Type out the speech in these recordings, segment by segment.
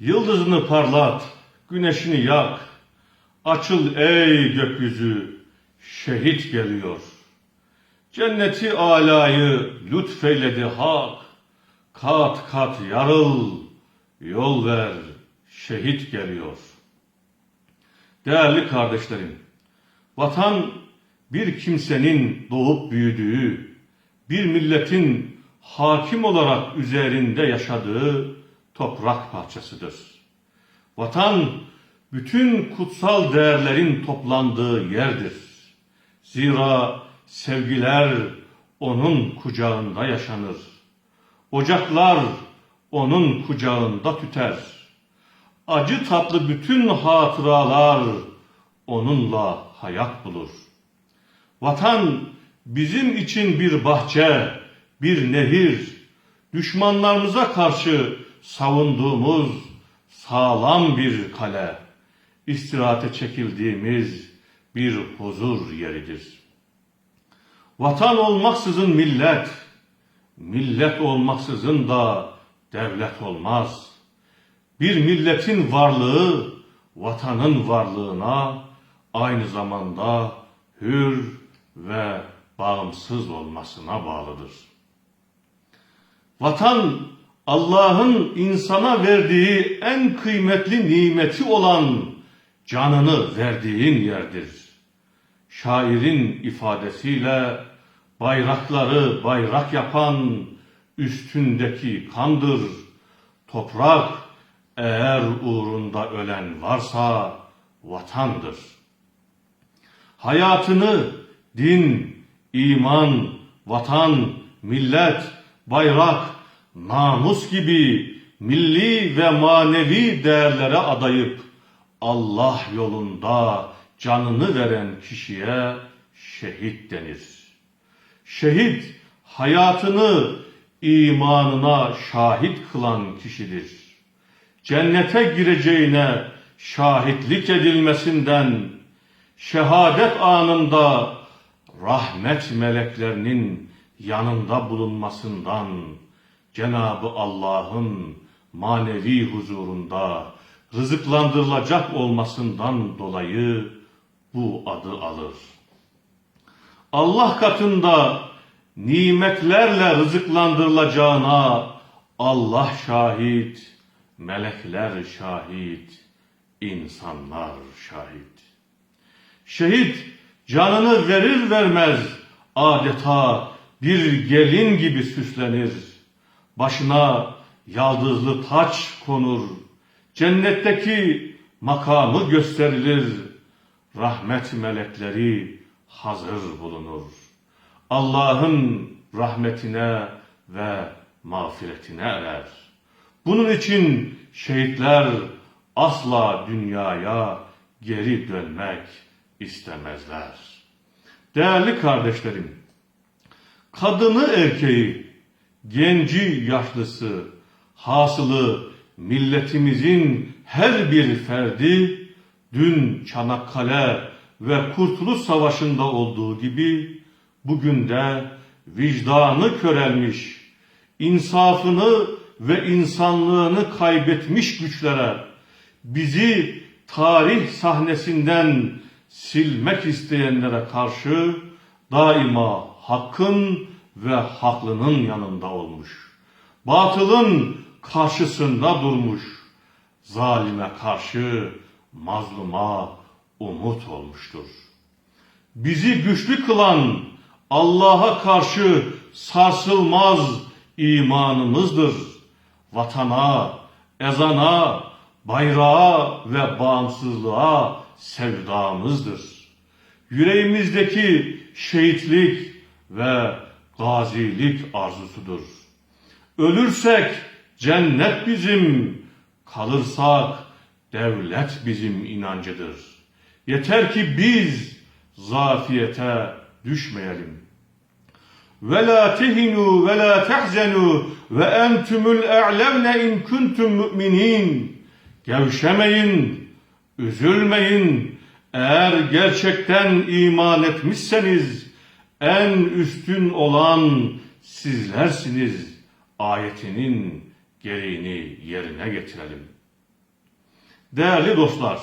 Yıldızını parlat, güneşini yak. Açıl ey gökyüzü, şehit geliyor. Cenneti alayı lütfeyledi hak. Kat kat yarıl, yol ver, şehit geliyor. Değerli kardeşlerim, vatan bir kimsenin doğup büyüdüğü, bir milletin hakim olarak üzerinde yaşadığı toprak parçasıdır. Vatan bütün kutsal değerlerin toplandığı yerdir. Zira sevgiler onun kucağında yaşanır. Ocaklar onun kucağında tüter. Acı tatlı bütün hatıralar onunla hayat bulur. Vatan bizim için bir bahçe, bir nehir, düşmanlarımıza karşı savunduğumuz sağlam bir kale, istirahate çekildiğimiz bir huzur yeridir. Vatan olmaksızın millet, millet olmaksızın da devlet olmaz. Bir milletin varlığı vatanın varlığına aynı zamanda hür ve bağımsız olmasına bağlıdır. Vatan Allah'ın insana verdiği en kıymetli nimeti olan canını verdiğin yerdir. Şairin ifadesiyle bayrakları bayrak yapan üstündeki kandır. Toprak eğer uğrunda ölen varsa vatandır. Hayatını din, iman, vatan, millet, bayrak, namus gibi milli ve manevi değerlere adayıp Allah yolunda canını veren kişiye şehit denir. Şehit hayatını imanına şahit kılan kişidir. Cennete gireceğine şahitlik edilmesinden, şehadet anında rahmet meleklerinin yanında bulunmasından, Cenabı Allah'ın manevi huzurunda rızıklandırılacak olmasından dolayı bu adı alır. Allah katında nimetlerle rızıklandırılacağına Allah şahit, melekler şahit, insanlar şahit. Şehit canını verir vermez adeta bir gelin gibi süslenir. Başına yaldızlı taç konur. Cennetteki makamı gösterilir. Rahmet melekleri hazır bulunur. Allah'ın rahmetine ve mağfiretine erer. Bunun için şehitler asla dünyaya geri dönmek istemezler. Değerli kardeşlerim, kadını erkeği, genci yaşlısı, hasılı milletimizin her bir ferdi dün Çanakkale ve Kurtuluş Savaşı'nda olduğu gibi bugün de vicdanı körelmiş, insafını ve insanlığını kaybetmiş güçlere bizi tarih sahnesinden silmek isteyenlere karşı daima hakkın ve haklının yanında olmuş. Batılın karşısında durmuş. Zalime karşı mazluma umut olmuştur. Bizi güçlü kılan Allah'a karşı sarsılmaz imanımızdır. Vatana, ezana, bayrağa ve bağımsızlığa sevdamızdır. Yüreğimizdeki şehitlik ve gazilik arzusudur. Ölürsek cennet bizim, kalırsak devlet bizim inancıdır. Yeter ki biz zafiyete düşmeyelim. Ve la tehinu ve la tehzenu ve entumul a'levne in kuntum mu'minin. Gevşemeyin, üzülmeyin. Eğer gerçekten iman etmişseniz en üstün olan sizlersiniz ayetinin gereğini yerine getirelim. Değerli dostlar,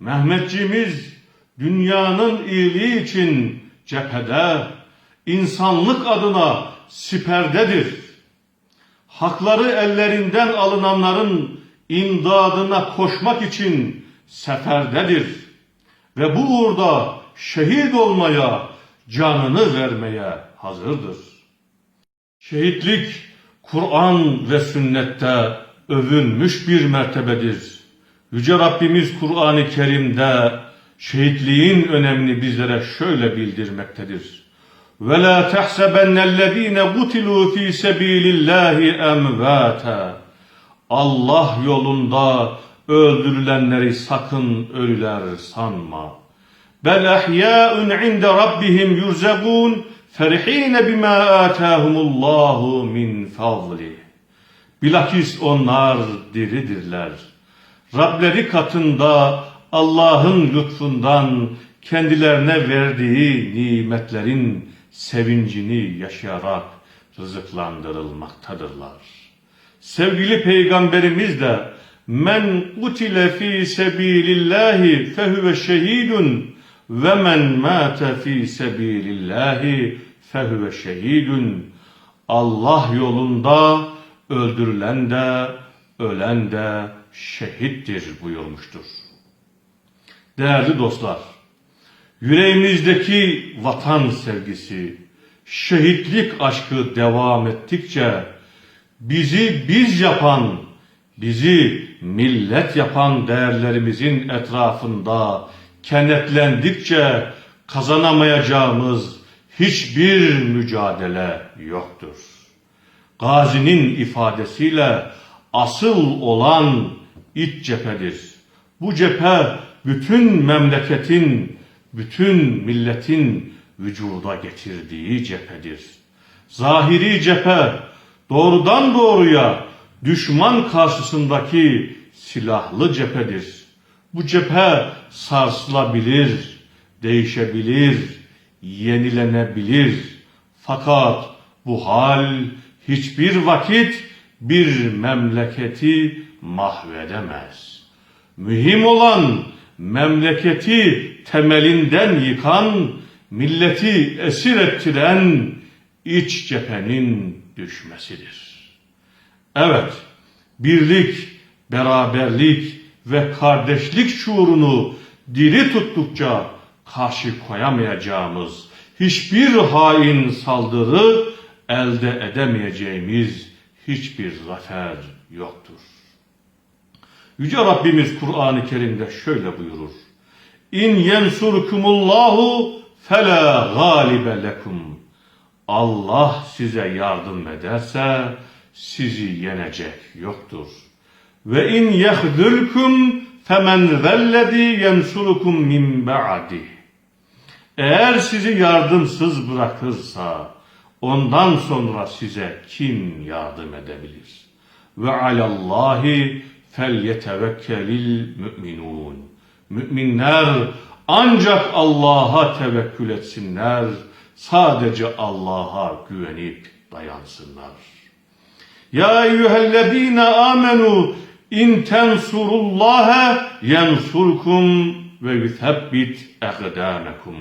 Mehmetçiğimiz dünyanın iyiliği için cephede, insanlık adına siperdedir. Hakları ellerinden alınanların imdadına koşmak için seferdedir. Ve bu uğurda şehit olmaya, canını vermeye hazırdır. Şehitlik Kur'an ve sünnette övünmüş bir mertebedir. Yüce Rabbimiz Kur'an-ı Kerim'de şehitliğin önemini bizlere şöyle bildirmektedir. وَلَا تَحْسَبَنَّ الَّذ۪ينَ قُتِلُوا ف۪ي سَب۪يلِ اللّٰهِ اَمْوَاتًا Allah yolunda öldürülenleri sakın ölüler sanma. Bel ahya'un inde rabbihim yurzabun ferihine bima atahumullahu min fadli. Bilakis onlar diridirler. Rableri katında Allah'ın lütfundan kendilerine verdiği nimetlerin sevincini yaşayarak rızıklandırılmaktadırlar. Sevgili peygamberimiz de men utile fi sebilillahi fehuve şehidun ve men mate fi sebilillahi fehuve şehidun Allah yolunda öldürülen de ölen de şehittir buyurmuştur. Değerli dostlar, yüreğimizdeki vatan sevgisi, şehitlik aşkı devam ettikçe bizi biz yapan, bizi millet yapan değerlerimizin etrafında kenetlendikçe kazanamayacağımız hiçbir mücadele yoktur. Gazi'nin ifadesiyle asıl olan iç cephedir. Bu cephe bütün memleketin, bütün milletin vücuda getirdiği cephedir. Zahiri cephe doğrudan doğruya düşman karşısındaki silahlı cephedir. Bu cephe sarsılabilir, değişebilir, yenilenebilir. Fakat bu hal hiçbir vakit bir memleketi mahvedemez. Mühim olan memleketi temelinden yıkan, milleti esir ettiren iç cephenin düşmesidir. Evet, birlik, beraberlik ve kardeşlik şuurunu diri tuttukça karşı koyamayacağımız hiçbir hain saldırı elde edemeyeceğimiz hiçbir zafer yoktur. Yüce Rabbimiz Kur'an-ı Kerim'de şöyle buyurur. İn yensurkumullahu fela galibe lekum. Allah size yardım ederse sizi yenecek yoktur. Ve in yehdülkum femen zellezî yensurukum min ba'di. Eğer sizi yardımsız bırakırsa ondan sonra size kim yardım edebilir? Ve alallahi felyetevekkelil müminun. Müminler ancak Allah'a tevekkül etsinler. Sadece Allah'a güvenip dayansınlar. Ya eyyühellezine amenu in tensurullaha yensurkum ve yuthebbit ekdamekum.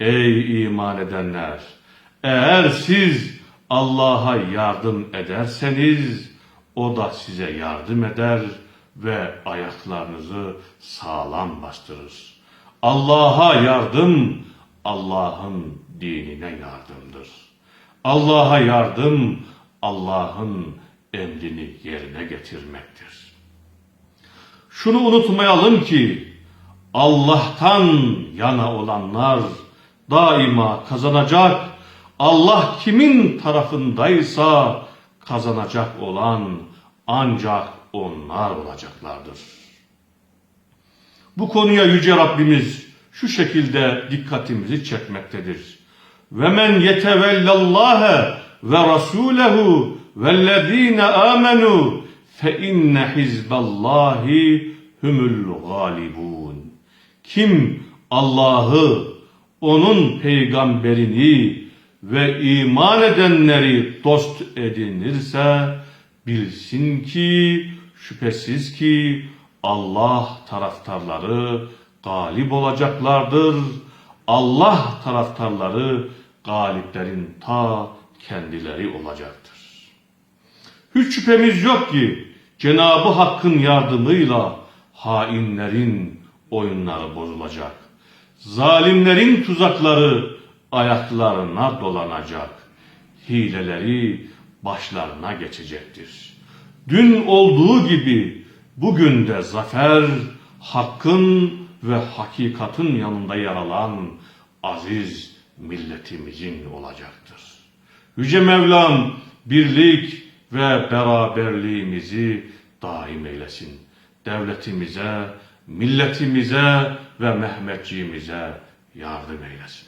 Ey iman edenler! Eğer siz Allah'a yardım ederseniz o da size yardım eder ve ayaklarınızı sağlam bastırır. Allah'a yardım Allah'ın dinine yardımdır. Allah'a yardım Allah'ın emrini yerine getirmektir. Şunu unutmayalım ki Allah'tan yana olanlar daima kazanacak. Allah kimin tarafındaysa kazanacak olan ancak onlar olacaklardır. Bu konuya Yüce Rabbimiz şu şekilde dikkatimizi çekmektedir. Ve men yetevellallâhe ve rasûlehu vellezîne âmenû fe inne hizballahi humul galibun. Kim Allah'ı, onun peygamberini ve iman edenleri dost edinirse bilsin ki şüphesiz ki Allah taraftarları galip olacaklardır. Allah taraftarları galiplerin ta kendileri olacaktır. Hiç şüphemiz yok ki Cenabı Hakk'ın yardımıyla hainlerin oyunları bozulacak. Zalimlerin tuzakları ayaklarına dolanacak. Hileleri başlarına geçecektir. Dün olduğu gibi bugün de zafer hakkın ve hakikatin yanında yer alan aziz milletimizin olacaktır. Yüce Mevlam birlik ve beraberliğimizi daim eylesin. Devletimize, milletimize ve Mehmetçiğimize yardım eylesin.